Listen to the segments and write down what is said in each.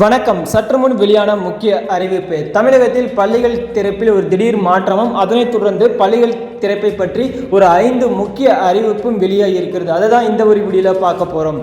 வணக்கம். சற்று முன் வெளியான முக்கிய அறிவிப்பு. தமிழகத்தில் பள்ளிகள் திறப்பில் ஒரு திடீர் மாற்றமும் அதனைத் தொடர்ந்து பள்ளிகள் திறப்பை பற்றி ஒரு ஐந்து முக்கிய அறிவிப்பும் வெளியாகி இருக்கிறது. அதை தான் இந்த ஒரு வீடியோவில் பார்க்க போகிறோம்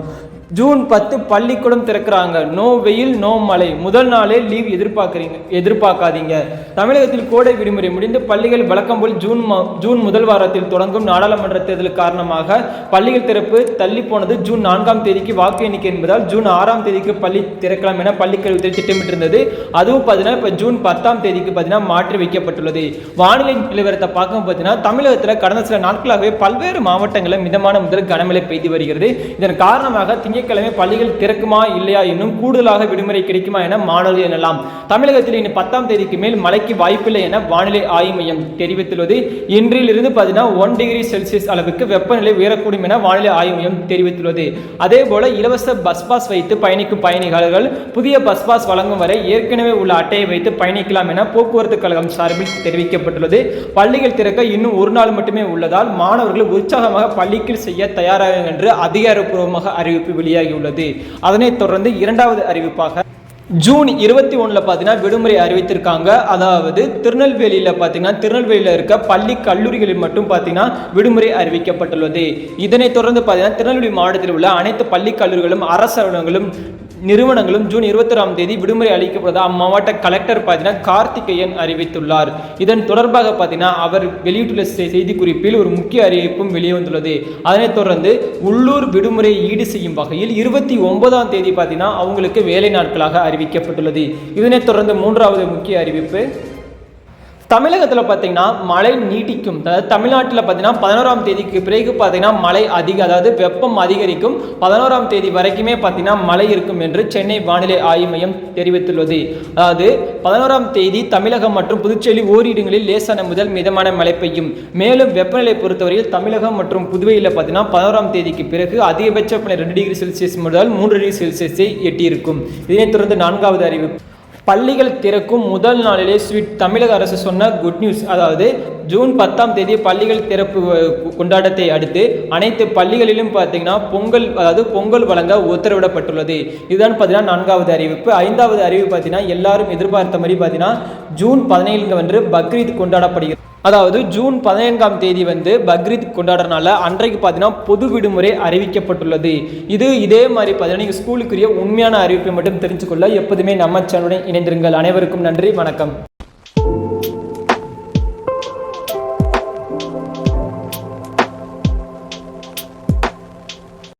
ஜூன் பத்து பள்ளிக்கூடம் திறக்கிறாங்க. நோ வெயில் நோ மழை. முதல் நாளே லீவ் எதிர்பார்க்குறீங்க எதிர்பார்க்காதீங்க. தமிழகத்தில் கோடை விடுமுறை முடிந்து பள்ளிகள் வழக்கம் போல் ஜூன் மா- ஜூன் முதல் வாரத்தில் தொடங்கும் நாடாளுமன்ற தேர்தல் காரணமாக பள்ளிகள் திறப்பு தள்ளி போனது ஜூன் நான்காம் தேதிக்கு வாக்கு எண்ணிக்கை என்பதால் ஜூன் ஆறாம் தேதிக்கு பள்ளி திறக்கலாம் என பள்ளிக்கல்வித்துறை திட்டமிட்டிருந்தது. அதுவும் பார்த்தீங்கன்னா இப்போ ஜூன் பத்தாம் தேதிக்கு பார்த்தீங்கன்னா மாற்றி வைக்கப்பட்டுள்ளது. வானிலை நிலவரத்தை பார்க்கும் பார்த்தீங்கன்னா தமிழகத்தில் கடந்த சில நாட்களாகவே பல்வேறு மாவட்டங்களில் மிதமான முதல் கனமழை பெய்து வருகிறது. இதன் காரணமாக திங்க திங்கட்கிழமை பள்ளிகள் திறக்குமா இல்லையா இன்னும் கூடுதலாக விடுமுறை கிடைக்குமா என மாணவர்கள் எண்ணலாம். தமிழகத்தில் இனி பத்தாம் தேதிக்கு மேல் மழைக்கு வாய்ப்பில்லை என வானிலை ஆய்வு மையம் தெரிவித்துள்ளது. இன்றிலிருந்து பார்த்தீங்கன்னா ஒன் டிகிரி செல்சியஸ் அளவுக்கு வெப்பநிலை உயரக்கூடும் என வானிலை ஆய்வு மையம் தெரிவித்துள்ளது. அதே போல இலவச பஸ் பாஸ் வைத்து பயணிக்கும் பயணிகள் புதிய பஸ் பாஸ் வழங்கும் வரை ஏற்கனவே உள்ள அட்டையை வைத்து பயணிக்கலாம் என போக்குவரத்து கழகம் சார்பில் தெரிவிக்கப்பட்டுள்ளது. பள்ளிகள் திறக்க இன்னும் ஒரு நாள் மட்டுமே உள்ளதால் மாணவர்கள் உற்சாகமாக பள்ளிக்கு செய்ய தயாராக என்று அதிகாரப்பூர்வமாக அறிவிப்பு வெளியாகியுள்ளது. அதனைத் தொடர்ந்து இரண்டாவது அறிவிப்பாக ஜூன் இருபத்தி ஒன்றில் பார்த்தீங்கன்னா விடுமுறை அறிவித்திருக்காங்க. அதாவது திருநெல்வேலியில் பார்த்தீங்கன்னா திருநெல்வேலியில் இருக்க பள்ளி கல்லூரிகளில் மட்டும் பார்த்தீங்கன்னா விடுமுறை அறிவிக்கப்பட்டுள்ளது. இதனைத் தொடர்ந்து பார்த்தீங்கன்னா திருநெல்வேலி மாவட்டத்தில் உள்ள அனைத்து பள்ளி கல்லூரிகளும் அரசு அலுவலகங்களும் நிறுவனங்களும் ஜூன் இருபத்தொராம் தேதி விடுமுறை அளிக்கப்படுவதாக அம்மாவட்ட கலெக்டர் பார்த்தீங்கன்னா கார்த்திகேயன் அறிவித்துள்ளார். இதன் தொடர்பாக பார்த்தீங்கன்னா அவர் வெளியிட்டுள்ள செய்திக்குறிப்பில் ஒரு முக்கிய அறிவிப்பும் வெளிவந்துள்ளது அதனைத் தொடர்ந்து உள்ளூர் விடுமுறையை ஈடு செய்யும் வகையில் இருபத்தி ஒன்பதாம் தேதி பார்த்தீங்கன்னா அவங்களுக்கு வேலை நாட்களாக அறிவிக்கப்பட்டுள்ளது. இதனைத் தொடர்ந்து மூன்றாவது முக்கிய அறிவிப்பு தமிழகத்தில் பார்த்தீங்கன்னா மழை நீட்டிக்கும். அதாவது தமிழ்நாட்டில் பார்த்தீங்கன்னா பதினோராம் தேதிக்கு பிறகு பார்த்தீங்கன்னா மழை அதிக அதாவது வெப்பம் அதிகரிக்கும். பதினோராம் தேதி வரைக்குமே பார்த்தீங்கன்னா மழை இருக்கும் என்று சென்னை வானிலை ஆய்வு மையம் தெரிவித்துள்ளது. அதாவது பதினோராம் தேதி தமிழகம் மற்றும் புதுச்சேரி ஓரிடங்களில் லேசான முதல் மிதமான மழை பெய்யும். மேலும் வெப்பநிலை பொறுத்தவரையில் தமிழகம் மற்றும் புதுவையில் பார்த்தீங்கன்னா பதினோராம் தேதிக்கு பிறகு அதிகபட்ச வெப்பநிலை ரெண்டு டிகிரி செல்சியஸ் முதல் மூன்று டிகிரி செல்சியஸை எட்டியிருக்கும். இதனைத் தொடர்ந்து நான்காவது அறிவிப்பு. பள்ளிகள் திறக்கும் முதல் நாளிலே ஸ்வீட் தமிழக அரசு சொன்ன குட் நியூஸ் அதாவது ஜூன் பத்தாம் தேதி பள்ளிகள் திறப்பு கொண்டாட்டத்தை அடுத்து அனைத்து பள்ளிகளிலும் பார்த்தீங்கன்னா பொங்கல் அதாவது பொங்கல் வழங்க உத்தரவிடப்பட்டுள்ளது. இதுதான் பார்த்தீங்கன்னா நான்காவது அறிவிப்பு. ஐந்தாவது அறிவிப்பு பார்த்தீங்கன்னா எல்லாரும் எதிர்பார்த்த மாதிரி பார்த்தீங்கன்னா ஜூன் பதினேழு அன்று பக்ரீத் கொண்டாடப்படுகிறது. அதாவது ஜூன் பதினைந்தாம் தேதி வந்து பக்ரீத் கொண்டாடுறனால அன்றைக்கு பார்த்தீங்கன்னா பொது விடுமுறை அறிவிக்கப்பட்டுள்ளது. இது இதே மாதிரி பார்த்தீங்கன்னா நீங்கள் ஸ்கூலுக்குரிய உண்மையான அறிவிப்பை மட்டும் தெரிஞ்சுக்கொள்ள எப்போதுமே நம்ம சேனலுடன் இணைந்திருங்கள். அனைவருக்கும் நன்றி. வணக்கம்.